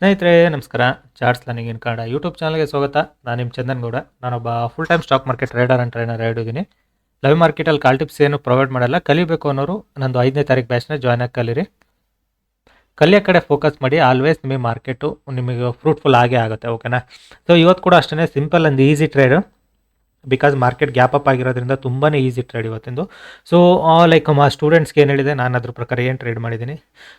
ಸ್ನೇಹಿತರೆ, ನಮಸ್ಕಾರ. Charts learning in Kannada YouTube ಚಾನಲ್ಗೆ ಸ್ವಾಗತ. ನಾನು ನಿಮ್ಮ ಚಂದನ್ ಗೌಡ. ನಾನೊಬ್ಬ full time stock market trader and trainer ಹೇಳಿದ್ದೀನಿ ಲೈವ್ ಮಾರ್ಕೆಟಲ್ಲಿ ಕಾಲ್ ಟಿಪ್ಸ್ ಏನು ಪ್ರೊವೈಡ್ ಮಾಡಲ್ಲ. ಕಲಿಬೇಕು ಅನ್ನೋರು ನಂದು ಐದನೇ ತಾರೀಕು ಬ್ಯಾಚ್ನ ಜಾಯ್ನ್ ಆಗಿ ಕಲೀರಿ. ಕಲಿಯೋ ಕಡೆ ಫೋಕಸ್ ಮಾಡಿ ಆಲ್ವೇಸ್ ನಿಮಗೆ ಮಾರ್ಕೆಟು ನಿಮಗೆ ಫ್ರೂಟ್ಫುಲ್ ಆಗೇ ಆಗುತ್ತೆ ಓಕೆನಾ ಸೊ ಇವತ್ತು ಕೂಡ ಅಷ್ಟೇ simple and easy trade because market gap up ಆಗಿರೋದ್ರಿಂದ ತುಂಬಾ ಈಸಿ ಟ್ರೇಡ್ ಇವತ್ತಿಂದು. ಸೊ ಲೈಕ್ ಮಾ ಸ್ಟೂಡೆಂಟ್ಸ್ಗೆ ಏನು ಹೇಳಿದೆ, ನಾನು ಅದ್ರ ಪ್ರಕಾರ ಏನು ಟ್ರೇಡ್ ಮಾಡಿದ್ದೀನಿ.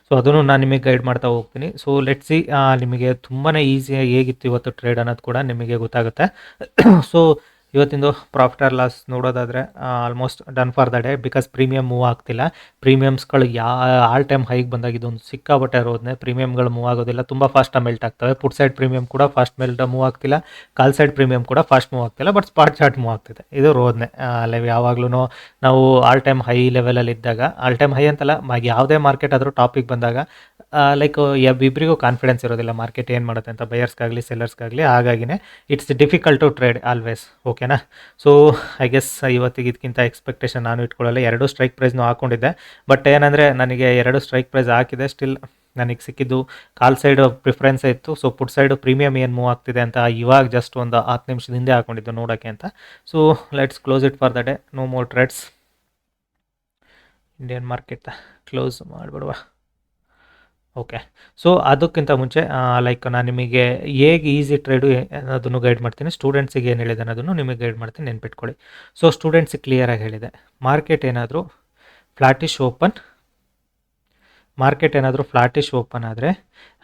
ಸೊ ಅದನ್ನು ನಾನು ನಿಮಗೆ ಗೈಡ್ ಮಾಡ್ತಾ ಹೋಗ್ತೀನಿ. ಸೊ ಲೆಟ್ ಸಿ ನಿಮಗೆ ತುಂಬಾ ಈಸಿಯಾಗಿ ಹೇಗಿತ್ತು ಇವತ್ತು ಟ್ರೇಡ್ ಅನ್ನೋದು ಕೂಡ ನಿಮಗೆ ಗೊತ್ತಾಗುತ್ತೆ. ಸೊ ಇವತ್ತಿಂದು ಪ್ರಾಫಿಟ್ ಆರ್ ಲಾಸ್ ನೋಡೋದಾದರೆ almost done for the day because premium move ಆಗ್ತಿಲ್ಲ. ಪ್ರೀಮಿಯಮ್ಸ್ಗಳು ಯಾ ಆಲ್ ಟೈಮ್ ಹೈಗೆ ಬಂದಾಗ ಇದೊಂದು ಸಿಕ್ಕಾಬಟ್ಟೆ ಇರೋದನ್ನೇ ಪ್ರೀಮಿಯಮ್ಗಳು ಮೂವ್ ಆಗೋದಿಲ್ಲ. ತುಂಬ ಫಾಸ್ಟಾಗಿ ಮೆಲ್ಟ್ ಆಗ್ತವೆ. ಪುಟ್ ಸೈಡ್ ಪ್ರೀಮಿಯಮ್ ಕೂಡ ಫಾಸ್ಟ್ ಮೆಲ್ಟ್ ಮೂವ್ ಆಗ್ತಿಲ್ಲ. ಕಾಲ್ ಸೈಡ್ ಪ್ರೀಮಿಯಮ್ ಕೂಡ ಫಾಸ್ಟ್ ಮೂವ್ ಆಗ್ತಿಲ್ಲ. ಬಟ್ ಸ್ಪಾಟ್ ಚಾರ್ಟ್ ಮೂವ್ ಆಗ್ತಿದೆ. ಇದು ರೋದ್ನೆ ಲೈವ್ ಯಾವಾಗಲೂ ನಾವು ಆಲ್ ಟೈಮ್ ಹೈ ಲೆವೆಲಲ್ಲಿ ಇದ್ದಾಗ ಆಲ್ ಟೈಮ್ ಹೈ ಅಂತಲ್ಲ ಯಾವುದೇ ಮಾರ್ಕೆಟ್ ಆದರೂ ಟಾಪಿಕ್ ಬಂದಾಗ ಲೈಕ್ ಇಬ್ಬರಿಗೂ ಕಾನ್ಫಿಡೆನ್ಸ್ ಇರೋದಿಲ್ಲ. ಮಾರ್ಕೆಟ್ ಏನು ಮಾಡುತ್ತೆ ಅಂತ ಬಯರ್ಸ್ಗಾಗಲಿ ಸೆಲ್ಲರ್ಸ್ಗಾಗಲಿ ಹಾಗಾಗಿನೇ. It's difficult to trade always ಓಕೆನಾ? ಸೊ ಐ ಗೆಸ್ ಇವತ್ತಿಗೆ ಇದಕ್ಕಿಂತ ಎಕ್ಸ್ಪೆಕ್ಟೇಷನ್ ನಾನು ಇಟ್ಕೊಳ್ಳಲ್ಲ. ಎರಡು ಸ್ಟ್ರೈಕ್ ಪ್ರೈಸ್ನೂ ಹಾಕೊಂಡಿದ್ದೆ. ಬಟ್ ಏನಂದರೆ, ನನಗೆ ಎರಡು ಸ್ಟ್ರೈಕ್ ಪ್ರೈಸ್ ಹಾಕಿದೆ. ಸ್ಟಿಲ್ ನನಗೆ ಸಿಕ್ಕಿದ್ದು ಕಾಲ್ ಸೈಡ್ ಪ್ರಿಫರೆನ್ಸ್ ಇತ್ತು. ಸೊ ಪುಟ್ ಸೈಡು ಪ್ರೀಮಿಯಮ್ ಏನು ಮೂವ್ ಆಗ್ತಿದೆ ಅಂತ ಇವಾಗ ಜಸ್ಟ್ ಒಂದು ಹತ್ತು ನಿಮಿಷದ ಹಿಂದೆ ಹಾಕೊಂಡಿದ್ದು ನೋಡೋಕ್ಕೆ ಅಂತ. So let's close it for the day no more trades Indian market close ಮಾಡಿಬಿಡುವ. Okay so ಅದಕ್ಕಿಂತ ಮುಂಚೆ ಲೈಕ್ ನಾನು ನಿಮಗೆ ಹೇಗೆ ಈಸಿ ಟ್ರೇಡು ಅನ್ನೋದನ್ನು ಗೈಡ್ ಮಾಡ್ತೀನಿ. ಸ್ಟೂಡೆಂಟ್ಸಿಗೆ ಏನು ಹೇಳಿದೆ ಅನ್ನೋದನ್ನು ನಿಮಗೆ ಗೈಡ್ ಮಾಡ್ತೀನಿ. ನೆನ್ಪಿಟ್ಕೊಳ್ಳಿ. ಸೊ ಸ್ಟೂಡೆಂಟ್ಸಿಗೆ ಕ್ಲಿಯರಾಗಿ ಹೇಳಿದೆ. ಮಾರ್ಕೆಟ್ ಏನಾದರೂ ಫ್ಲಾಟಿಶ್ ಓಪನ್ ಮಾರ್ಕೆಟ್ ಏನಾದರೂ ಫ್ಲಾಟಿಶ್ ಓಪನ್ ಆದರೆ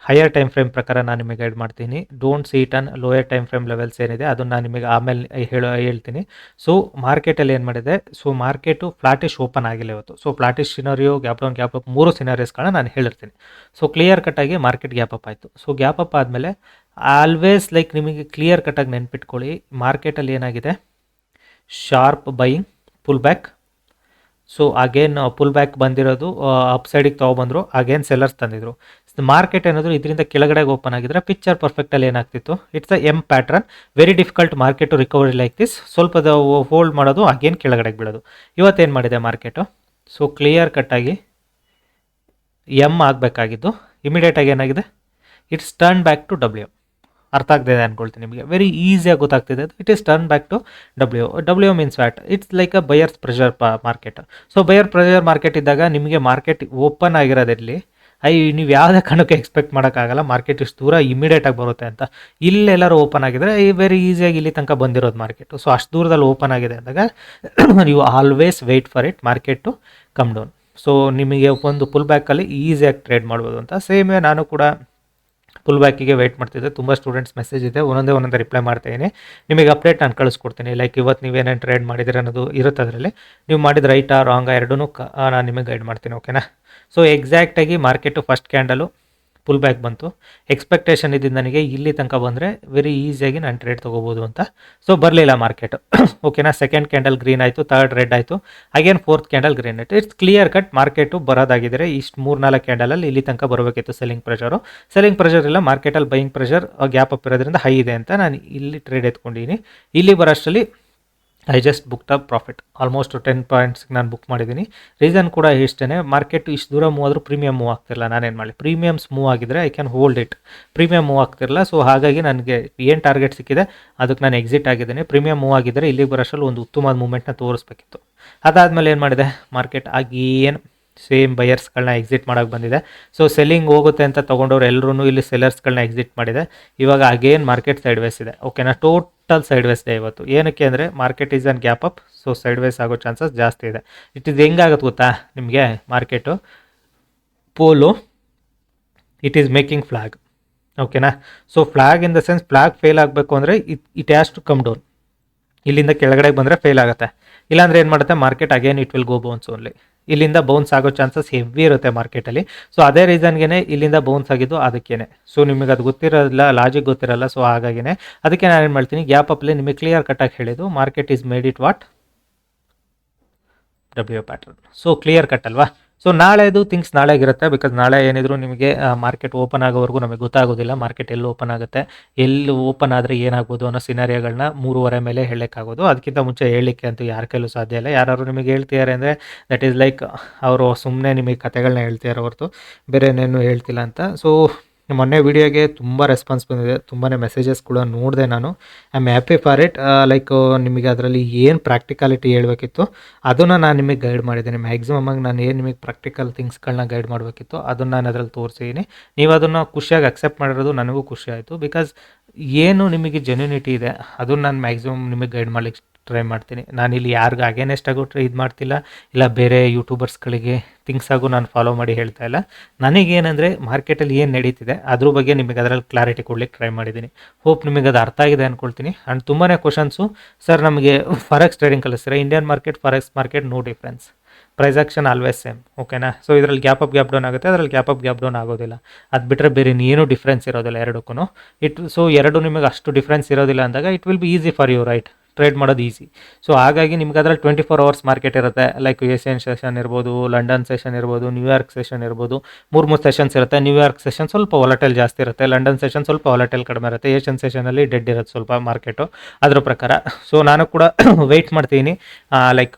ಹೈಯರ್ ಟೈಮ್ ಫ್ರೇಮ್ ಪ್ರಕಾರ ನಾನು ನಿಮಗೆ ಗೈಡ್ ಮಾಡ್ತೀನಿ. Don't sit on lower time frame levels ಏನಿದೆ, ಅದನ್ನು ನಾನು ನಿಮಗೆ ಆಮೇಲೆ ಹೇಳೋ, ಹೇಳ್ತೀನಿ. ಸೊ ಮಾರ್ಕೆಟಲ್ಲಿ ಏನು ಮಾಡಿದೆ ಸೊ ಮಾರ್ಕೆಟು ಫ್ಲಾಟಿಶ್ ಓಪನ್ ಆಗಿಲ್ಲ ಇವತ್ತು. So flattish scenario gap down gap up ಮೂರು ಸಿನರಿಯಸ್ಗಳನ್ನ ನಾನು ಹೇಳಿರ್ತೀನಿ. ಸೊ ಕ್ಲಿಯರ್ ಕಟ್ಟಾಗಿ ಮಾರ್ಕೆಟ್ ಗ್ಯಾಪ್ ಅಪ್ ಆಯಿತು. ಸೊ ಗ್ಯಾಪ್ ಅಪ್ ಆದಮೇಲೆ ಆಲ್ವೇಸ್ ಲೈಕ್ ನಿಮಗೆ ಕ್ಲಿಯರ್ ಕಟ್ಟಾಗಿ ನೆನ್ಪಿಟ್ಕೊಳ್ಳಿ ಮಾರ್ಕೆಟಲ್ಲಿ ಏನಾಗಿದೆ? Sharp buying pull back so again pull back ಬಂದಿರೋದು ಅಪ್ ಸೈಡಿಗೆ ತೊಗೊಬಂದ್ರು ಅಗೇನ್ ಸೆಲ್ಲರ್ಸ್ ತಂದಿದ್ರು. ಮಾರ್ಕೆಟ್ ಏನಾದರೂ ಇದರಿಂದ ಕೆಳಗಡೆಗೆ ಓಪನ್ ಆಗಿದ್ರೆ ಪಿಕ್ಚರ್ ಪರ್ಫೆಕ್ಟಲ್ಲಿ ಏನಾಗ್ತಿತ್ತು? It's uh M pattern very difficult market recovery like this ಸ್ವಲ್ಪ ಹೋಲ್ಡ್ ಮಾಡೋದು ಅಗೇನ್ ಕೆಳಗಡೆಗೆ ಬೀಳೋದು. ಇವತ್ತೇನು ಮಾಡಿದೆ ಮಾರ್ಕೆಟು ಸೊ ಕ್ಲಿಯರ್ ಕಟ್ಟಾಗಿ ಎಂ ಆಗಬೇಕಾಗಿದ್ದು. ಇಮಿಡಿಯೇಟಾಗಿ ಏನಾಗಿದೆ? It's turn back to W ಅರ್ಥ ಆಗ್ತಿದೆ ಅನ್ಕೊಳ್ತೀನಿ ನಿಮಗೆ. ವೆರಿ ಈಸಿಯಾಗಿ ಗೊತ್ತಾಗ್ತಿದೆ. It is turn back to W W means what it's like uh buyers pressure market so buyer pressure market ಇದ್ದಾಗ ನಿಮಗೆ ಮಾರ್ಕೆಟ್ ಓಪನ್ ಆಗಿರೋದಿರಲಿ ಐ, ನೀವು ಯಾವುದೇ ಕಾರಣಕ್ಕೆ ಎಕ್ಸ್ಪೆಕ್ಟ್ ಮಾಡೋಕ್ಕಾಗಲ್ಲ. ಮಾರ್ಕೆಟ್ ಇಷ್ಟು ದೂರ ಇಮಿಡಿಯೇಟಾಗಿ ಬರುತ್ತೆ ಅಂತ. ಇಲ್ಲೆಲ್ಲರೂ ಓಪನ್ ಆಗಿದ್ರೆ ವೆರಿ ಈಸಿಯಾಗಿ ಇಲ್ಲಿ ತನಕ ಬಂದಿರೋದು ಮಾರ್ಕೆಟು ಸೊ ಅಷ್ಟು ದೂರದಲ್ಲಿ ಓಪನ್ ಆಗಿದೆ ಅಂದಾಗ ನೀವು always wait for it market to come down so ನಿಮಗೆ ಒಂದು ಪುಲ್ ಬ್ಯಾಕಲ್ಲಿ ಈಸಿಯಾಗಿ ಟ್ರೇಡ್ ಮಾಡ್ಬೋದು ಅಂತ. ಸೇಮೇ ನಾನು ಕೂಡ ಫುಲ್ ಬ್ಯಾಕಿಗೆ ವೆಯ್ಟ್ ಮಾಡ್ತಿದ್ದೆ ತುಂಬ ಸ್ಟೂಡೆಂಟ್ಸ್ ಮೆಸೇಜ್ ಇದೆ. ಒಂದೊಂದೇ ಒಂದೊಂದೇ ರಿಪ್ಲೈ ಮಾಡ್ತಾಯಿದ್ದೀನಿ ನಿಮಗೆ ಅಪ್ಡೇಟ್ ನಾನು ಕಳಿಸ್ಕೊಡ್ತೀನಿ. ಲೈಕ್ ಇವತ್ತು ನೀವೇನೇನು ಟ್ರೇಡ್ ಮಾಡಿದ್ದೀರ ಅನ್ನೋದು ಇರುತ್ತೆ ಅದರಲ್ಲಿ. ನೀವು ಮಾಡಿದ ರೈಟಾ ರಾಂಗ ಎರಡೂ ನಾನು ನಿಮಗೆ ಗೈಡ್ ಮಾಡ್ತೀನಿ ಓಕೆನಾ so ಎಕ್ಸಾಕ್ಟಾಗಿ market first candle pull back ಬಂತು. ಎಕ್ಸ್ಪೆಕ್ಟೇಷನ್ ಇದ್ದಿದ್ದು ನನಗೆ ಇಲ್ಲಿ ತನಕ ಬಂದರೆ ವೆರಿ ಈಸಿಯಾಗಿ ನಾನು ಟ್ರೇಡ್ ತೊಗೋಬೋದು ಅಂತ. ಸೊ ಬರಲಿಲ್ಲ ಮಾರ್ಕೆಟ್ ಓಕೆನಾ ಸೆಕೆಂಡ್ ಕ್ಯಾಂಡಲ್ ಗ್ರೀನ್ ಆಯಿತು ಥರ್ಡ್ ರೆಡ್ ಆಯಿತು. ಅಗೇನ್ ಫೋರ್ತ್ ಕ್ಯಾಂಡಲ್ ಗ್ರೀನ್ ಆಯಿತು ಇಟ್ಸ್ ಕ್ಲಿಯರ್ ಕಟ್ ಮಾರ್ಕೆಟು ಬರೋದಾಗಿದ್ದರೆ ಇಷ್ಟು ಮೂರು ನಾಲ್ಕು ಕ್ಯಾಂಡಲಲ್ಲಿ ಇಲ್ಲಿ ತನಕ ಬರಬೇಕಿತ್ತು ಸೆಲ್ಲಿಂಗ್ ಪ್ರೆಷರು ಸೆಲ್ಲಿಂಗ್ ಪ್ರೆಷರ್ ಇಲ್ಲ ಮಾರ್ಕೆಟಲ್ಲಿ ಬೈಯಿಂಗ್ ಪ್ರೆಷರ್ ಗ್ಯಾಪ್ ಅಪ್ ಇರೋದ್ರಿಂದ ಹೈ ಇದೆ ಅಂತ ನಾನು ಇಲ್ಲಿ ಟ್ರೇಡ್ ಎತ್ಕೊಂಡಿದ್ದೀನಿ ಇಲ್ಲಿ ಬರೋಷ್ಟರಲ್ಲಿ I just book the profit almost ten ಪಾಯಿಂಟ್ಸ್ಗೆ ನಾನು ಬುಕ್ ಮಾಡಿದ್ದೀನಿ. ರೀಸನ್ ಕೂಡ ಇಷ್ಟೇ ಮಾರ್ಕೆಟ್ ಇಷ್ಟು ದೂರ ಮೂವ್ ಆದರೂ ಪ್ರೀಮಿಯಮ್ ಮೂವ್ ಆಗ್ತಿರಲ್ಲ. ನಾನೇನು ಮಾಡಲಿ? ಪ್ರೀಮಿಯಮ್ಸ್ ಮೂವ್ ಆಗಿದ್ರೆ I can hold it premium move ಆಗ್ತಿರಲ್ಲ. So ಹಾಗಾಗಿ ನನಗೆ ಏನು ಟಾರ್ಗೆಟ್ ಸಿಕ್ಕಿದೆ, ಅದಕ್ಕೆ ನಾನು ಎಕ್ಸಿಟ್ ಆಗಿದ್ದೀನಿ. ಪ್ರೀಮಿಯಮ್ ಮೂವ್ ಆಗಿದ್ದರೆ ಇಲ್ಲಿಗೆ ಬರೋಷ್ಟರಲ್ಲಿ ಒಂದು ಉತ್ತಮವಾದ ಮೂಮೆಂಟ್ನ ತೋರಿಸ್ಬೇಕಿತ್ತು. ಅದಾದಮೇಲೆ ಏನು ಮಾಡಿದೆ? ಮಾರ್ಕೆಟ್ ಆಗಿ ಏನು ಸೇಮ್ ಬಯರ್ಸ್ಗಳನ್ನ ಎಕ್ಸಿಟ್ ಮಾಡೋಕ್ಕೆ ಬಂದಿದೆ. ಸೊ ಸೆಲ್ಲಿಂಗ್ ಹೋಗುತ್ತೆ ಅಂತ ತೊಗೊಂಡವ್ರು ಎಲ್ಲರೂ ಇಲ್ಲಿ ಸೆಲ್ಲರ್ಸ್ಗಳನ್ನ ಎಕ್ಸಿಟ್ ಮಾಡಿದೆ. ಇವಾಗ ಅಗೇನ್ ಮಾರ್ಕೆಟ್ ಸೈಡ್ ವೇಸ್ ಇದೆ. ಓಕೆನಾ ಟೋಟಲ್ ಸೈಡ್ ವೇಸ್ ಇದೆ ಇವತ್ತು. ಏನಕ್ಕೆ ಅಂದರೆ market is on gap up so sideways ಆಗೋ ಚಾನ್ಸಸ್ ಜಾಸ್ತಿ ಇದೆ. ಇಟ್ ಇಸ್ ಹೆಂಗಾಗುತ್ತೆ ಗೊತ್ತಾ ನಿಮಗೆ market pole it is making flag ಓಕೆನಾ so flag in the sense flag fail ಆಗಬೇಕು ಅಂದರೆ it it has to come down ಇಲ್ಲಿಂದ ಕೆಳಗಡೆಗೆ ಬಂದರೆ ಫೇಲ್ ಆಗುತ್ತೆ. ಇಲ್ಲಾಂದ್ರೆ ಏನು ಮಾಡುತ್ತೆ? Market again it will go bounce only ಇಲ್ಲಿಂದ ಬೌನ್ಸ್ ಆಗೋ ಚಾನ್ಸಸ್ ಹೆವಿ ಇರುತ್ತೆ ಮಾರ್ಕೆಟಲ್ಲಿ ಸೊ ಅದೇ ರೀಸನ್ಗೆ ಇಲ್ಲಿಂದ ಬೌನ್ಸ್ ಆಗಿದ್ದು ಅದಕ್ಕೇನೆ. ಸೊ ನಿಮಗೆ ಅದು ಗೊತ್ತಿರೋಲ್ಲ ಲಾಜಿಕ್ ಗೊತ್ತಿರಲ್ಲ ಸೊ ಹಾಗಾಗಿನೇ ಅದಕ್ಕೆ ನಾನು ಏನು ಮಾಡ್ತೀನಿ ಗ್ಯಾಪ್ ಅಪ್ಲಿ ನಿಮಗೆ ಕ್ಲಿಯರ್ ಕಟ್ಟಾಗಿ ಹೇಳಿದ್ದು market is made it what W pattern so clear cut ಅಲ್ವಾ? ಸೊ ನಾಳೆದು ಥಿಂಗ್ಸ್ ನಾಳೆಗಿರುತ್ತೆ ಬಿಕಾಸ್ ನಾಳೆ ಏನಿದ್ರು ನಿಮಗೆ ಮಾರ್ಕೆಟ್ ಓಪನ್ ಆಗೋವರೆಗೂ ನಮಗೆ ಗೊತ್ತಾಗೋದಿಲ್ಲ. ಮಾರ್ಕೆಟ್ ಎಲ್ಲಿ ಓಪನ್ ಆಗುತ್ತೆ, ಎಲ್ಲಿ ಓಪನ್ ಆದರೆ ಏನಾಗ್ಬೋದು ಅನ್ನೋ ಸಿನಾರಿಯೋಗಳನ್ನ ಮೂರುವರೆ ಮೇಲೆ ಹೇಳೋಕ್ಕಾಗೋದು. ಅದಕ್ಕಿಂತ ಮುಂಚೆ ಹೇಳಲಿಕ್ಕೆ ಅಂತೂ ಯಾರ ಕೈಲೂ ಸಾಧ್ಯ ಇಲ್ಲ. ಯಾರು ನಿಮಗೆ ಹೇಳ್ತಿದ್ದಾರೆ ಅಂದರೆ ದಟ್ ಈಸ್ ಲೈಕ್ ಅವರು ಸುಮ್ಮನೆ ನಿಮಗೆ ಕತೆಗಳನ್ನ ಹೇಳ್ತಿದ್ದಾರೆ ಹೊರತು, ಬೇರೆ ಏನೇನು ಹೇಳ್ತಿಲ್ಲ ಅಂತ. ಸೊ ಮೊನ್ನೆ ವೀಡಿಯೋಗೆ ತುಂಬ ರೆಸ್ಪಾನ್ಸ್ ಬಂದಿದೆ. ತುಂಬಾ ಮೆಸೇಜಸ್ ಕೂಡ ನೋಡಿದೆ ನಾನು. I am happy for it like ನಿಮಗೆ ಅದರಲ್ಲಿ ಏನು ಪ್ರಾಕ್ಟಿಕಾಲಿಟಿ ಹೇಳಬೇಕಿತ್ತು, ಅದನ್ನು ನಾನು ನಿಮಗೆ ಗೈಡ್ ಮಾಡಿದ್ದೀನಿ. ಮ್ಯಾಕ್ಸಿಮಮ್ ಆಗಿ ನಾನು ಏನು ನಿಮಗೆ ಪ್ರಾಕ್ಟಿಕಲ್ ಥಿಂಗ್ಸ್ಗಳನ್ನ ಗೈಡ್ ಮಾಡಬೇಕಿತ್ತು, ಅದನ್ನು ನಾನು ಅದರಲ್ಲಿ ತೋರಿಸಿದ್ದೀನಿ ನೀವು ಅದನ್ನು ಖುಷಿಯಾಗಿ ಅಕ್ಸೆಪ್ಟ್ ಮಾಡಿರೋದು ನನಗೂ ಖುಷಿ ಆಯಿತು. ಬಿಕಾಸ್ ಏನು ನಿಮಗೆ ಜೆನ್ಯುನಿಟಿ ಇದೆ, ಅದನ್ನು ನಾನು ಮ್ಯಾಕ್ಸಿಮಮ್ ನಿಮಗೆ ಗೈಡ್ ಮಾಡ್ಲಿಕ್ಕೆ ಟ್ರೈ ಮಾಡ್ತೀನಿ. ನಾನಿಲ್ಲಿ ಯಾರಿಗೂ ಹಾಗೇನೆ ಆಗೋ ಟ್ರೈ ಇದು ಮಾಡ್ತಿಲ್ಲ. ಇಲ್ಲ, ಬೇರೆ ಯೂಟ್ಯೂಬರ್ಸ್ಗಳಿಗೆ ಥಿಂಗ್ಸಾಗೂ ನಾನು ಫಾಲೋ ಮಾಡಿ ಹೇಳ್ತಾ ಇಲ್ಲ. ನನಗೇನೆಂದರೆ ಮಾರ್ಕೆಟಲ್ಲಿ ಏನು ನಡೀತಿದೆ, ಅದ್ರ ಬಗ್ಗೆ ನಿಮಗೆ ಅದರಲ್ಲಿ ಕ್ಲಾರಿಟಿ ಕೊಡ್ಲಿಕ್ಕೆ ಟ್ರೈ ಮಾಡಿದ್ದೀನಿ. ಹೋಪ್ ನಿಮಗೆ ಅದು ಅರ್ಥ ಆಗಿದೆ ಅಂದ್ಕೊಳ್ತೀನಿ ಆ್ಯಂಡ್ ತುಂಬಾ ಕ್ವಶನ್ಸು ಸರ್ ನಮಗೆ ಫಾರೆಕ್ಸ್ ಟ್ರೇಡಿಂಗ್ ಕಲಿಸ್ತಾರೆ Indian market forex market no difference price action always same ಓಕೆನಾ ಸೊ ಇದರಲ್ಲಿ ಗ್ಯಾಪ್ ಅಪ್ ಗ್ಯಾಪ್ ಡೌನ್ ಆಗುತ್ತೆ. ಅದರಲ್ಲಿ ಗ್ಯಾಪ್ ಅಪ್ ಗ್ಯಾಪ್ ಡೌನ್ ಆಗೋದಿಲ್ಲ. ಅದು ಬಿಟ್ಟರೆ ಬೇರೆ ಏನು ಡಿಫ್ರೆನ್ಸ್ ಇರೋದಿಲ್ಲ ಎರಡಕ್ಕೂ ಇಟ್ ಸೊ ಎರಡು ನಿಮಗೆ ಅಷ್ಟು ಡಿಫ್ರೆನ್ಸ್ ಇರೋದಿಲ್ಲ ಅಂದಾಗ it will be easy for you right trade ಮಾಡೋದು ಈಸಿ ಸೊ ಹಾಗಾಗಿ ನಿಮ್ಗೆ ಅದರಲ್ಲಿ ಟ್ವೆಂಟಿ ಫೋರ್ ಅವರ್ಸ್ ಮಾರ್ಕೆಟ್ ಇರುತ್ತೆ. ಲೈಕ್ ಏಷ್ಯನ್ ಸೆಷನ್ ಇರ್ಬೋದು ಲಂಡನ್ ಸೆಷನ್ ಇರ್ಬೋದು ನ್ಯೂಯಾರ್ಕ್ ಸೆಷನ್ ಇರ್ಬೋದು, ಮೂರು ಮೂರು ಸೆಷನ್ಸ್ ಇರುತ್ತೆ. ನ್ಯೂಯಾರ್ಕ್ ಸೆಷನ್ ಸ್ವಲ್ಪ ವಾಲಟೈಲ್ ಜಾಸ್ತಿ ಇರುತ್ತೆ. ಲಂಡನ್ ಸೆಷನ್ ಸ್ವಲ್ಪ ವಾಲಟೈಲ್ ಕಡಿಮೆ ಇರುತ್ತೆ. ಏಷ್ಯನ್ ಸೆಷನಲ್ಲಿ ಡೆಡ್ ಇರುತ್ತೆ ಸ್ವಲ್ಪ ಮಾರ್ಕೆಟು ಅದರ ಪ್ರಕಾರ. ಸೊ ನಾನು ಕೂಡ ವೆಯ್ಟ್ ಮಾಡ್ತೀನಿ. ಲೈಕ್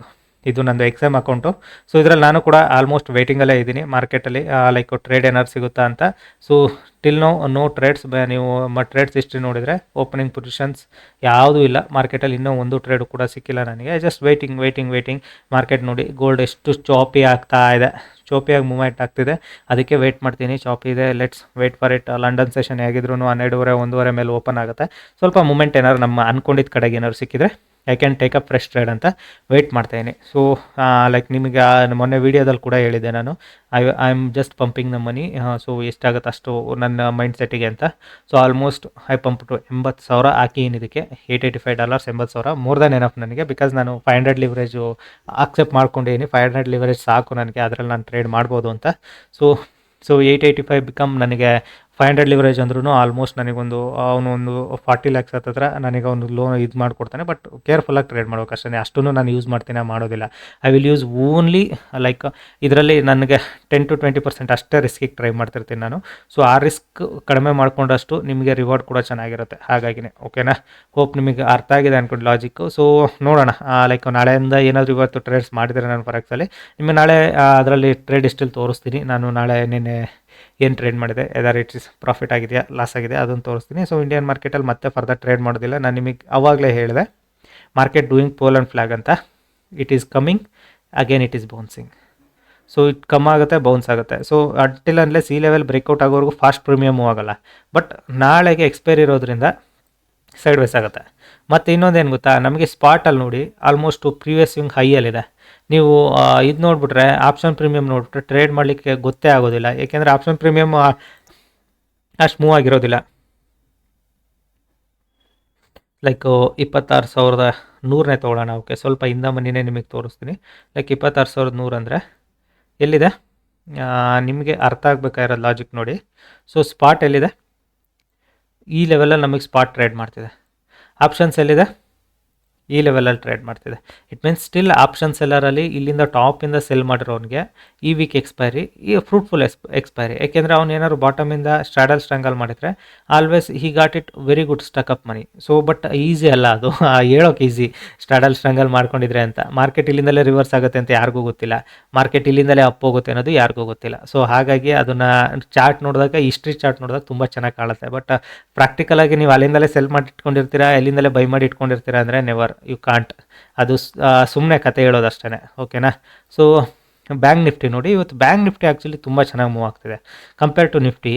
ಇದು ನಂದು ಎಕ್ಸಾಮ್ ಅಕೌಂಟು ಸೊ ಇದರಲ್ಲಿ ನಾನು ಕೂಡ ಆಲ್ಮೋಸ್ಟ್ ವೇಟಿಂಗಲ್ಲೇ ಇದ್ದೀನಿ. ಮಾರ್ಕೆಟಲ್ಲಿ ಲೈಕ್ ಟ್ರೇಡ್ ಏನಾದ್ರು ಸಿಗುತ್ತಾ ಅಂತ. So till no no trades ನೀವು ಟ್ರೇಡ್ಸ್ ಹಿಸ್ಟ್ರಿ ನೋಡಿದರೆ ಓಪನಿಂಗ್ ಪೊಸಿಷನ್ಸ್ ಯಾವುದೂ ಇಲ್ಲ. ಮಾರ್ಕೆಟಲ್ಲಿ ಇನ್ನೂ ಒಂದು ಟ್ರೇಡ್ ಕೂಡ ಸಿಕ್ಕಿಲ್ಲ ನನಗೆ. Just waiting waiting waiting market ನೋಡಿ ಗೋಲ್ಡ್ ಎಷ್ಟು ಚಾಪಿ ಆಗ್ತಾ ಇದೆ. ಚೋಪಿಯಾಗಿ ಮೂವ್ಮೆಂಟ್ ಆಗ್ತಿದೆ. ಅದಕ್ಕೆ ವೇಟ್ ಮಾಡ್ತೀನಿ. ಚಾಪಿ ಇದೆ. Let's wait for it London session ಹೇಗಿದ್ರು ಹನ್ನೆರಡುವರೆ, ಒಂದೂವರೆ ಮೇಲೆ ಓಪನ್ ಆಗುತ್ತೆ. ಸ್ವಲ್ಪ ಮೂಮೆಂಟ್ ಏನಾದ್ರು ನಮ್ಮ ಅನ್ಕೊಂಡಿದ್ದ ಕಡೆಗೆ ಏನಾದ್ರು ಸಿಕ್ಕಿದ್ರೆ. I can take up fresh trade ಅಂತ ವೆಯ್ಟ್ ಮಾಡ್ತಾಯಿದ್ದೀನಿ. ಸೊ ಲೈಕ್ ನಿಮಗೆ ಮೊನ್ನೆ ವೀಡಿಯೋದಲ್ಲಿ ಕೂಡ ಹೇಳಿದೆ ನಾನು. I I am just pumping the money so ಎಷ್ಟಾಗುತ್ತೆ ಅಷ್ಟು ನನ್ನ ಮೈಂಡ್ ಸೆಟ್ಟಿಗೆ ಅಂತ. So almost I pump to ಎಂಬತ್ತು ಸಾವಿರ ಹಾಕಿ ಇದಕ್ಕೆ ಏಯ್ಟ್ ಏಯ್ಟಿ ಫೈವ್ ಡಾಲರ್ಸ್ ಎಂಬತ್ತು ಸಾವಿರ. ಮೋರ್ ದನ್ ಎನಫ್ ನನಗೆ ಬಿಕಾಸ್ ನಾನು ಫೈವ್ ಹಂಡ್ರೆಡ್ ಲಿವರೇಜು ಅಕ್ಸೆಪ್ಟ್ ಮಾಡ್ಕೊಂಡಿದ್ದೀನಿ. ಫೈವ್ ಹಂಡ್ರೆಡ್ ಲಿವರೇಜ್ ಸಾಕು ನನಗೆ. ಅದರಲ್ಲಿ ನಾನು ಟ್ರೇಡ್ ಮಾಡ್ಬೋದು ಅಂತ. So so eight eighty five become ನನಗೆ ಫೈವ್ ಹಂಡ್ರೆಡ್ ಲಿವರೇಜ್ ಅಂದ್ರೂ ಆಲ್ಮೋಸ್ಟ್ ನನಗೊಂದು, ಅವನು ಒಂದು ಫಾರ್ಟಿ ಲ್ಯಾಕ್ಸ್ ಹತ್ತಿರ ನನಗೆ ಒಂದು ಲೋನ್ ಇದು ಮಾಡಿಕೊಡ್ತಾನೆ ಬಟ್ ಕೇರ್ಫುಲ್ಲಾಗಿ ಟ್ರೇಡ್ ಮಾಡಬೇಕು ಅಷ್ಟೇ. ಅಷ್ಟನ್ನು ನಾನು ಯೂಸ್ ಮಾಡ್ತೀನಿ ಮಾಡೋದಿಲ್ಲ. I will use only like ಇದರಲ್ಲಿ ನನಗೆ ಟೆನ್ ಟು ಟ್ವೆಂಟಿ ಪರ್ಸೆಂಟ್ ಅಷ್ಟೇ ರಿಸ್ಕಿಗೆ ಟ್ರೈ ಮಾಡ್ತಿರ್ತೀನಿ ನಾನು. ಸೊ ಆ ರಿಸ್ಕ್ ಕಡಿಮೆ ಮಾಡಿಕೊಂಡಷ್ಟು ನಿಮಗೆ ರಿವಾರ್ಡ್ ಕೂಡ ಚೆನ್ನಾಗಿರುತ್ತೆ. ಹಾಗಾಗಿನೇ ಓಕೆನಾ ಹೋಪ್ ನಿಮಗೆ ಅರ್ಥ ಆಗಿದೆ ಅನ್ಕೊಂಡು ಲಾಜಿಕ್ಕು ಸೊ ನೋಡೋಣ. ಲೈಕ್ ನಾಳೆಯಿಂದ ಏನಾದರೂ ಇವತ್ತು ಟ್ರೇಡ್ಸ್ ಮಾಡಿದರೆ ನಾನು ಫರಕ್ಸಲ್ಲಿ ನಿಮಗೆ ನಾಳೆ ಅದರಲ್ಲಿ ಟ್ರೇಡ್ ಇಷ್ಟಲ್ಲಿ ತೋರಿಸ್ತೀನಿ. ನಾನು ನಾಳೆ ನಿನ್ನೆ ಏನು ಟ್ರೇಡ್ ಮಾಡಿದೆ? ಎದರ್ ಇಟ್ಸ್ ಪ್ರಾಫಿಟ್ ಆಗಿದೆಯಾ ಲಾಸ್ ಆಗಿದೆ ಅದನ್ನು ತೋರಿಸ್ತೀನಿ. ಸೊ ಇಂಡಿಯನ್ ಮಾರ್ಕೆಟಲ್ಲಿ ಮತ್ತೆ ಫರ್ದರ್ ಟ್ರೇಡ್ ಮಾಡೋದಿಲ್ಲ. ನಾನು ನಿಮಗೆ ಅವಾಗಲೇ ಹೇಳಿದೆ market doing pole and flag ಅಂತ. It is coming again it is bouncing so it come ಆಗುತ್ತೆ ಬೌನ್ಸ್ ಆಗುತ್ತೆ. ಸೊ ಅಟ್ಟಿಲ್ ಅಂದರೆ ಸಿ ಲೆವೆಲ್ ಬ್ರೇಕ್ಔಟ್ ಆಗೋವರೆಗೂ ಫಾಸ್ಟ್ ಪ್ರೀಮಿಯಮ್ ಆಗೋಲ್ಲ. ಬಟ್ ನಾಳೆಗೆ ಎಕ್ಸ್ಪೈರ್ ಇರೋದ್ರಿಂದ ಸೈಡ್ ವೇಸ್ ಆಗುತ್ತೆ. ಮತ್ತು ಇನ್ನೊಂದೇನು ಗೊತ್ತಾ? ನಮಗೆ ಸ್ಪಾಟಲ್ಲಿ ನೋಡಿ ಆಲ್ಮೋಸ್ಟ್ ಪ್ರೀವಿಯಸ್ ವಿಂಗ್ ಹೈಯಲ್ಲಿದೆ ನೀವು ಇದು ನೋಡಿಬಿಟ್ರೆ ಆಪ್ಷನ್ ಪ್ರೀಮಿಯಂ ನೋಡಿಬಿಟ್ರೆ ಟ್ರೇಡ್ ಮಾಡಲಿಕ್ಕೆ ಗೊತ್ತೇ ಆಗೋದಿಲ್ಲ. ಏಕೆಂದರೆ ಆಪ್ಷನ್ ಪ್ರೀಮಿಯಮ್ ಅಷ್ಟು ಮೂವ್ ಆಗಿರೋದಿಲ್ಲ. ಲೈಕ್ ಇಪ್ಪತ್ತಾರು ಸಾವಿರದ ನೂರನೇ ತೊಗೊಳ್ಳೋಣ. ಓಕೆ ಸ್ವಲ್ಪ ಹಿಂದ ಮನಿನೇ ನಿಮಗೆ ತೋರಿಸ್ತೀನಿ. ಲೈಕ್ ಇಪ್ಪತ್ತಾರು ಸಾವಿರದ ನೂರು ಅಂದರೆ ಎಲ್ಲಿದೆ? ನಿಮಗೆ ಅರ್ಥ ಆಗಬೇಕಾಗಿರೋ ಲಾಜಿಕ್ ನೋಡಿ. ಸೊ ಸ್ಪಾಟ್ ಎಲ್ಲಿದೆ? ಈ ಲೆವೆಲಲ್ಲಿ ನಮಗೆ ಸ್ಪಾಟ್ ಟ್ರೇಡ್ ಮಾಡ್ತಿದೆ. ಆಪ್ಷನ್ಸ್ ಎಲ್ಲಿದೆ? ಈ ಲೆವೆಲಲ್ಲಿ ಟ್ರೇಡ್ ಮಾಡ್ತಿದೆ. ಇಟ್ ಮೀನ್ಸ್ ಸ್ಟಿಲ್ ಆಪ್ಷನ್ ಸೆಲ್ಲರಲ್ಲಿ ಇಲ್ಲಿಂದ ಟಾಪಿಂದ ಸೆಲ್ ಮಾಡಿರೋನಿಗೆ ಈ ವೀಕ್ ಎಕ್ಸ್ಪೈರಿ ಈ ಫ್ರೂಟ್ಫುಲ್ ಎಕ್ಸ್ ಎಕ್ಸ್ಪೈರಿ ಯಾಕೆಂದರೆ ಅವ್ನು ಏನಾದ್ರು ಬಾಟಮಿಂದ ಸ್ಟ್ರಾಡಲ್ ಸ್ಟ್ರಾಂಗಲ್ ಮಾಡಿದರೆ always he got it very good stuck up money so but easy ಅಲ್ಲ ಅದು. ಹೇಳೋಕೆ ಈಸಿ ಸ್ಟ್ರಾಡಲ್ ಸ್ಟ್ರಾಂಗಲ್ ಮಾಡ್ಕೊಂಡಿದ್ರೆ ಅಂತ. ಮಾರ್ಕೆಟ್ ಇಲ್ಲಿಂದಲೇ ರಿವರ್ಸ್ ಆಗುತ್ತೆ ಅಂತ ಯಾರಿಗೂ ಗೊತ್ತಿಲ್ಲ. ಮಾರ್ಕೆಟ್ ಇಲ್ಲಿಂದಲೇ ಅಪ್ ಹೋಗುತ್ತೆ ಅನ್ನೋದು ಯಾರಿಗೂ ಗೊತ್ತಿಲ್ಲ. ಸೊ ಹಾಗಾಗಿ ಅದನ್ನು ಚಾರ್ಟ್ ನೋಡಿದಾಗ ಹಿಸ್ಟ್ರಿ ಚಾರ್ಟ್ ನೋಡಿದಾಗ ತುಂಬ ಚೆನ್ನಾಗಿ ಕಾಣುತ್ತೆ. ಬಟ್ ಪ್ರಾಕ್ಟಿಕಲಾಗಿ ನೀವು ಅಲ್ಲಿಂದಲೇ ಸೆಲ್ ಮಾಡಿ ಇಟ್ಕೊಂಡಿರ್ತೀರಾ ಎಲ್ಲಿಂದಲೇ ಬೈ ಮಾಡಿ ಇಟ್ಕೊಂಡಿರ್ತೀರಾ ಅಂದರೆ ನೆವರ್ ಯು ಕಾಂಟ್ ಅದು ಸುಮ್ಮನೆ ಕತೆ ಹೇಳೋದು ಅಷ್ಟೇ ಓಕೆನಾ? ಸೊ ಬ್ಯಾಂಕ್ ನಿಫ್ಟಿ ನೋಡಿ, ಇವತ್ತು ಬ್ಯಾಂಕ್ ನಿಫ್ಟಿ ಆ್ಯಕ್ಚುಲಿ ತುಂಬ ಚೆನ್ನಾಗಿ ಮೂವ್ ಆಗ್ತಿದೆ. ಕಂಪೇರ್ ಟು ನಿಫ್ಟಿ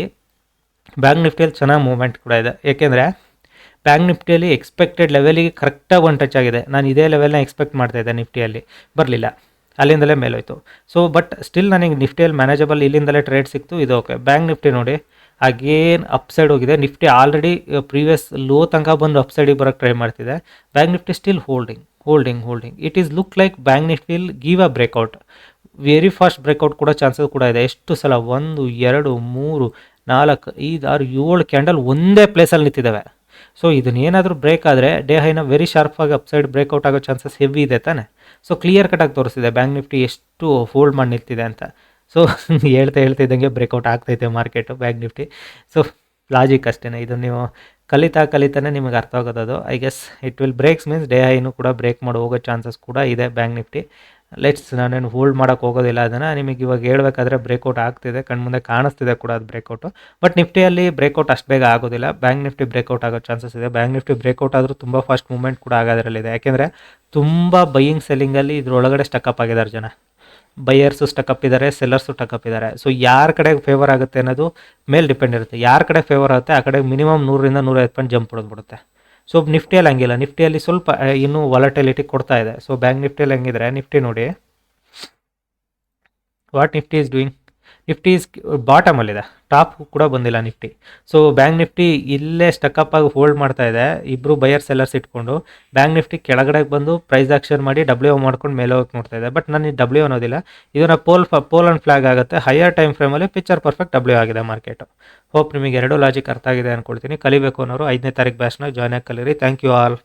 ಬ್ಯಾಂಕ್ ನಿಫ್ಟಿಯಲ್ಲಿ ಚೆನ್ನಾಗಿ ಮೂವ್ಮೆಂಟ್ ಕೂಡ ಇದೆ. ಏಕೆಂದರೆ ಬ್ಯಾಂಕ್ ನಿಫ್ಟಿಯಲ್ಲಿ ಎಕ್ಸ್ಪೆಕ್ಟೆಡ್ ಲೆವೆಲಿಗೆ ಕರೆಕ್ಟಾಗಿ ಒನ್ ಟಚ್ ಆಗಿದೆ. ನಾನು ಇದೇ ಲೆವೆಲ್ನ ಎಕ್ಸ್ಪೆಕ್ಟ್ ಮಾಡ್ತಾಯಿದ್ದೆ ನಿಫ್ಟಿಯಲ್ಲಿ. ಬರಲಿಲ್ಲ. ಅಲ್ಲಿಂದಲೇ ಮೇಲೋಯ್ತು ಸೊ ಬಟ್ ಸ್ಟಿಲ್ ನನಗೆ ನಿಫ್ಟಿಯಲ್ಲಿ ಮ್ಯಾನೇಜಬಲ್ ಇಲ್ಲಿಂದಲೇ ಟ್ರೇಡ್ ಸಿಕ್ತು. ಇದು ಓಕೆ ಬ್ಯಾಂಕ್ ನಿಫ್ಟಿ ನೋಡಿ ಅಗೇನ್ ಅಪ್ಸೈಡ್ ಹೋಗಿದೆ. ನಿಫ್ಟಿ ಆಲ್ರೆಡಿ ಪ್ರೀವಿಯಸ್ ಲೋ ತನಕ ಬಂದು ಅಪ್ಸೈಡಿಗೆ ಬರೋಕ್ಕೆ ಟ್ರೈ ಮಾಡ್ತಿದೆ. Bank Nifty still holding holding holding it is look like Bank Nifty give a breakout very fast breakout ಕೂಡ ಚಾನ್ಸಸ್ ಕೂಡ ಇದೆ. ಎಷ್ಟು ಸಲ? ಒಂದು, ಎರಡು, ಮೂರು, ನಾಲ್ಕು, ಐದು, ಆರು, ಏಳು ಕ್ಯಾಂಡಲ್ ಒಂದೇ ಪ್ಲೇಸಲ್ಲಿ ನಿಂತಿದ್ದಾವೆ. ಸೊ ಇದನ್ನೇನಾದರೂ ಬ್ರೇಕ್ ಆದರೆ ಡೇ ಹೈನ ವೆರಿ ಶಾರ್ಪಾಗಿ ಅಪ್ಸೈಡ್ ಬ್ರೇಕ್ಔಟ್ ಆಗೋ ಚಾನ್ಸಸ್ ಹೆವಿ ಇದೆ ತಾನೆ. ಸೊ ಕ್ಲಿಯರ್ ಕಟ್ಟಾಗಿ ತೋರಿಸಿದೆ. ಬ್ಯಾಂಕ್ ನಿಫ್ಟಿ ಎಷ್ಟು ಫೋಲ್ಡ್ ಮಾಡಿ ನಿಲ್ತಿದೆ ಅಂತ. ಸೊ ಹೇಳ್ತಾ ಹೇಳ್ತಾ ಇದ್ದಂಗೆ ಬ್ರೇಕ್ಔಟ್ ಆಗ್ತೈತೆ market Bank Nifty so logic ಅಷ್ಟೇ ಇದು ನೀವು ಕಲಿತಾ ಕಲಿತಾನೆ ನಿಮಗೆ ಅರ್ಥ ಆಗೋದು I guess it will breaks means day ಐನು ಕೂಡ ಬ್ರೇಕ್ ಮಾಡಿ, ಹೋಗೋ ಚಾನ್ಸಸ್ ಕೂಡ ಇದೆ ಬ್ಯಾಂಕ್ ನಿಫ್ಟಿ ಲೆಟ್ಸ್ ನಾನೇನು ಹೋಲ್ಡ್ ಮಾಡೋಕ್ಕೆ ಹೋಗೋದಿಲ್ಲ ಅದನ್ನು. ನಿಮಗೆ ಇವಾಗ ಹೇಳಬೇಕಾದ್ರೆ ಬ್ರೇಕೌಟ್ ಆಗ್ತಿದೆ, ಕಣ್ಮುಂದೆ ಕಾಣಿಸ್ತಿದೆ ಕೂಡ ಅದು ಬ್ರೇಕೌಟು ಬಟ್ ನಿಫ್ಟಿಯಲ್ಲಿ ಬ್ರೇಕೌಟ್ ಅಷ್ಟು ಬೇಗ ಆಗೋದಿಲ್ಲ. ಬ್ಯಾಂಕ್ ನಿಫ್ಟಿ ಬ್ರೇಕೌಟ್ ಆಗೋ ಚಾನ್ಸಸ್ ಇದೆ. ಬ್ಯಾಂಕ್ ನಿಫ್ಟಿ ಬ್ರೇಕೌಟ್ ಆದರೂ ತುಂಬ ಫಾಸ್ಟ್ ಮೂವ್ಮೆಂಟ್ ಕೂಡ ಆಗೋದ್ರಲ್ಲಿದೆ. ಯಾಕೆಂದರೆ ತುಂಬ ಬೈಯಿಂಗ್ ಸೆಲ್ಲಿಂಗಲ್ಲಿ ಇದರೊಳಗಡೆ ಸ್ಟಕಪ್ ಆಗಿದ್ದಾರೆ ಜನ. ಬೈಯರ್ಸು ಸ್ಟಕಪ್ ಇದ್ದಾರೆ ಸೆಲ್ಲರ್ಸು ಟಕಪ್ ಇದ್ದಾರೆ ಸೊ ಯಾರ ಕಡೆ ಫೇವರ್ ಆಗುತ್ತೆ ಅನ್ನೋದು ಮೇಲೆ ಡಿಪೆಂಡ್ ಇರುತ್ತೆ. ಯಾರ ಕಡೆ ಫೇವರ್ ಆಗುತ್ತೆ, ಆ ಕಡೆ ಮಿನಿಮಮ್ ನೂರರಿಂದ ನೂರೈವತ್ತು ಪಾಯಿಂಟ್ ಜಂಪ್ ಹೊಡೆದ್ಬಿಡುತ್ತೆ. ಸೊ ನಿಫ್ಟಿಯಲ್ಲಿ ಹಂಗಿಲ್ಲ. ನಿಫ್ಟಿಯಲ್ಲಿ ಸ್ವಲ್ಪ ಇನ್ನೂ ವಾಲಟಿಲಿಟಿ ಕೊಡ್ತಾ ಇದೆ. ಸೊ ಬ್ಯಾಂಕ್ ನಿಫ್ಟಿಯಲ್ಲಿ ಹೆಂಗಿದ್ರೆ ನಿಫ್ಟಿ ನೋಡಿ. What Nifty is doing Nifty ಬಾಟಮಲ್ಲಿದೆ top ಕೂಡ ಬಂದಿಲ್ಲ ನಿಫ್ಟಿ. ಸೊ ಬ್ಯಾಂಕ್ ನಿಫ್ಟಿ ಇಲ್ಲೇ ಸ್ಟಕಪ್ ಆಗಿ ಹೋಲ್ಡ್ ಮಾಡ್ತಾ ಇದೆ. ಇಬ್ಬರು ಬಯರ್ ಸೆಲ್ಲರ್ಸ್ ಇಟ್ಕೊಂಡು ಬ್ಯಾಂಕ್ ನಿಫ್ಟಿ ಕೆಳಗಡೆ ಬಂದು ಪ್ರೈಸ್ ಆಕ್ಷನ್ ಮಾಡಿ ಡಬ್ಲ್ಯೂ ಮಾಡ್ಕೊಂಡು ಮೇಲೆ ಹೋಗಿ ನೋಡ್ತಾ ಇದೆ. ಬಟ್ ನಾನು ಡಬ್ಲ್ಯೂ ಅನ್ನೋದಿಲ್ಲ. ಇದನ್ನ ಪೋಲ್ ಪೋಲ್ ಅಂಡ್ ಫ್ಲಾಗ್ ಆಗುತ್ತೆ. ಹೈಯರ್ ಟೈಮ್ ಫ್ರೇಮಲ್ಲಿ ಪಿಕ್ಚರ್ ಪರ್ಫೆಕ್ಟ್ ಡಬ್ಲ್ಯೂ ಆಗಿದೆ ಮಾರ್ಕೆಟು ಹೋಪ್ ನಿಮಗೆ ಎರಡು ಲಾಜಿಕ್ ಅರ್ಥ ಆಗಿದೆ ಅನ್ಕೊಳ್ತೀನಿ. ಕಲಿಬೇಕು ಅನ್ನೋರು ಐದನೇ ತಾರೀಕು ಬ್ಯಾಚ್ನಾಗ ಜಾಯ್ನ್ ಆಗಿ ಕಲೀರಿ? Thank you all